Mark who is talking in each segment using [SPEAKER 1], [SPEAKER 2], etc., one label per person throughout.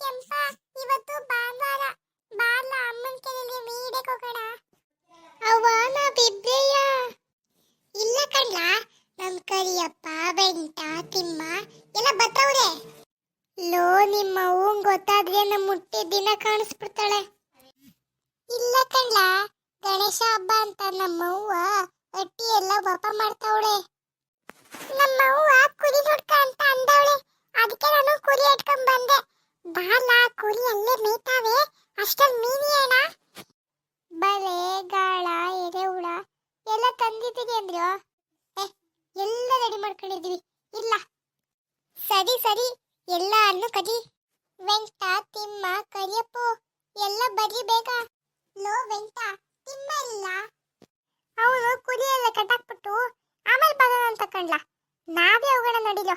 [SPEAKER 1] ಕೆಂಪ, ಇವತ್ತು ಭಾನುವಾರ ಬಾರ್ಲ ಅಮ್ಮನ ಕೆರೆಗೆ ಮೀಡಕ್ಕೆ ಹೋಗೋಣ ಅವ್ವ ನಾವಿಬ್ರೆಯ ಇಲ್ಲ ಕಣ್ಲ ನಮ್ ಕರಿಯಪ್ಪ, ಬೆಂಟ, ತಿಮ್ಮ, ಎಲ್ಲ ಬತ್ತವ್ರೆ. ಲೋ, ನಿಮ್ಮ ಅವ್ವನ್ ಗೊತ್ತಾದ್ರೆ ನಮ್ಮ ಹುಟ್ಟಿ ದಿನ ಕಾಣಿಸ್ಬಿಡ್ತಾಳೆ. ಇಲ್ಲ ಕಣ್ಲ ಗಣೇಶ ಹಬ್ಬ ಅಂತ ನಮ್ಮವ್ವ ಅಟ್ಟಿ ಎಲ್ಲ ವಾಪ ಮಾಡ್ತಾವಳೆ. ನಮ್ಮವ್ವ ಕುರಿ ನೋಡ್ಕ ಅಂತ ಅಂದವಳೆ. ಅದಕ್ಕೆ ನಾನು ಕುರಿ ಇಟ್ಕೊಂಡ್ ಬಂದೆ. ಬಾಲ ಕುರಿ ಅಲ್ಲೇ ಮೇಯ್ತಾವೆ. ಅಷ್ಟೊಂದು ಮೀನಿ ಅಣ್ಣ. ಬಲೆ ಗಾಳ ಎರೆಹುಳ ಎಲ್ಲ ತಂದಿದ್ದೀರಿ ಅಂದ್ರೋ ಏ, ಎಲ್ಲ ರೆಡಿ ಮಾಡ್ಕೊಂಡಿದ್ದೀವಿ. ಇಲ್ಲ. ಸರಿ ಸರಿ. ಎಲ್ಲ ಅನ್ನು ಕದಿ. ವೆಂಟ, ತಿಮ್ಮ, ಕರಿಯಪ್ಪು, ಎಲ್ಲ ಬರ್ರಿ ಬೇಗ. ಲೋ, ವೆಂಟ, ತಿಮ್ಮ ಇಲ್ಲ. ಅವನು ಕುರಿ ಎಲ್ಲ ಕಟ್ಟಾಕ್ಬಿಟ್ಟು ಆಮೇಲೆ ಬರೋಣ ಅಂತ ಕಂಡ್ಲ. ನಾವೇ ಅವುಗಳ ನಡಿಲೋ.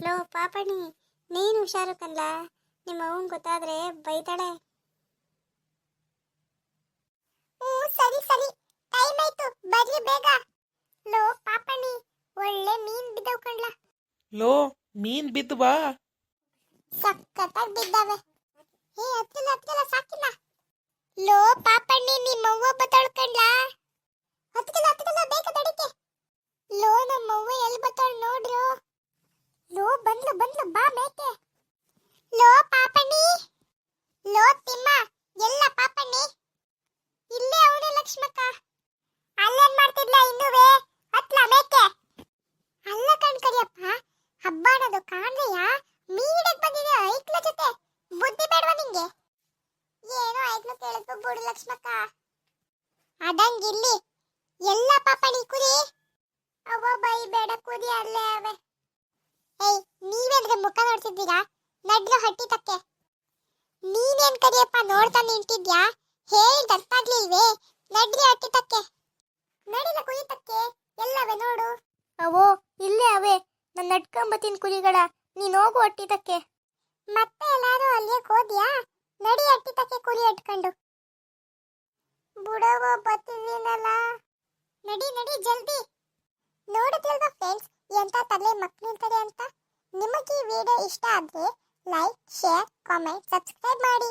[SPEAKER 1] ಲೋ, ಪಾಪಣಿ. ನೀನು ಹುಷಾರು ಕನ್ಲ ನಿಮ್ಮ ಅವನ್ ಗೊತ್ತಾದ್ರೆ ಬೈತಾಳೆ. ಓ ಸರಿ ಸರಿ. ಟೈಮ್ ಆಯ್ತು. ಬರ್ಲಿ ಬೇಗ. ಲೋ ಪಾಪಣಿ ಒಳ್ಳೆ ಮೀನ್ ಬಿದ್ದವ್ ಕಣ್ಲ.
[SPEAKER 2] ಲೋ ಮೀನ್ ಬಿದ್ವಾ
[SPEAKER 1] ಸಕ್ಕತ್ತಾಗಿ ಬಿದ್ದಾವೆ. ಹೇ ಹತ್ತಿಲ್ಲ ಹತ್ತಿಲ್ಲ ಸಾಕಿಲ್ಲ. ಲೋ ಪಾಪಣ್ಣಿ ನಿಮ್ಮ ಅವ್ವ ಕಣ್ಲ ಹತ್ತಿಲ್ಲ ಹತ್ತಿಲ್ಲ ಬೇಗ ತಡಿಕೆ ಲೋ ನಮ್ಮವ್ವ ಎಲ್ಲಿ ಬತ್ತಾಳ್ ನೋಡ್ರು ಲೋ ಬಂದ್ಲು ಬಂದ್ಲು ಬಾ ಮೇಕೆ ಲೋ ಪಾಪಣ್ಣಿ ಲೋ ತಿಮ್ಮ ಎಲ್ಲ ಪಾಪಣ್ಣಿ ಇಲ್ಲೇ ಅವನೇ ಲಕ್ಷ್ಮಕ್ಕ ಅಲ್ಲೇನ್ ಮಾಡ್ತಿದ್ಲ ಇನ್ನುವೆ ಹತ್ಲ ಮೇಕೆ ಅಲ್ಲ ಕಣ್ಕರಿಯಪ್ಪ ಹಬ್ಬ ಅನ್ನೋದು ಕಾಣ್ದೆಯ ಮೀಡಕ್ ಬಂದಿದೆ ಐಕ್ಲ ಜೊತೆ ಬುದ್ಧಿ ಬೇಡವಾ ನಿಂಗೆ ಏನೋ ಐಕ್ಲು ಬುಡು ಲಕ್ಷ್ಮಕ್ಕ. ಅದಂಗಿಲ್ಲಿ ಎಲ್ಲ ಪಾಪಣಿ ಕುರಿ ಅವ್ವ ಬೈ ಬೇಡ ಕುರಿ ಅಲ್ಲೇ ಅವೆ. ಏಯ್ ನೀವೇನ್ರಿ ಮುಖ ನೋಡ್ತಿದ್ದೀರಾ? ನಡ್ಲು ಹಟ್ಟಿ ತಕ್ಕೆ ನೀನೇನ್ ಕರಿಯಪ್ಪ, ನೋಡ್ತಾ ನಿಂತಿದ್ಯಾ? ಹೇಳಿದ್ ಅರ್ಥ ನಡ್ಲಿ ಹಟ್ಟಿ ತಕ್ಕೆ ನಡಿಲ ಕುರಿ ತಕ್ಕೆ ಎಲ್ಲವೆ ನೋಡು.
[SPEAKER 3] ಅವೋ ಇಲ್ಲೇ ಅವೆ. ನಾನು ನಡ್ಕೊಂಬತ್ತೀನಿ ಕುರಿಗಳ. ನೀನ್ ಹೋಗು ಅಟ್ಟಿದಕ್ಕೆ
[SPEAKER 1] ಮತ್ತೆ ಎಲ್ಲಾರು ಅಲ್ಲಿಗೆ ಹೋದ್ಯಾ? ನಡಿ ಹಟ್ಟಿ ತಕ್ಕೆ ಕುರಿ ಇಟ್ಕೊಂಡು ಬುಡವ ಬತ್ತಿದ್ದೀನಲ್ಲ ನಡಿ ನಡಿ, ಜಲ್ದಿ. ನೋಡಿದ್ರಲ್ವಾ ಫ್ರೆಂಡ್ಸ್ ಎಂತ ತಲೆ ಮಕ್ಳು ನಿಂತಾರೆ ಅಂತ? ನಿಮಗೆ ಈ ವಿಡಿಯೋ ಇಷ್ಟ ಆದ್ರೆ ಲೈಕ್ ಶೇರ್ ಕಾಮೆಂಟ್ ಸಬ್ಸ್ಕ್ರೈಬ್ ಮಾಡಿ.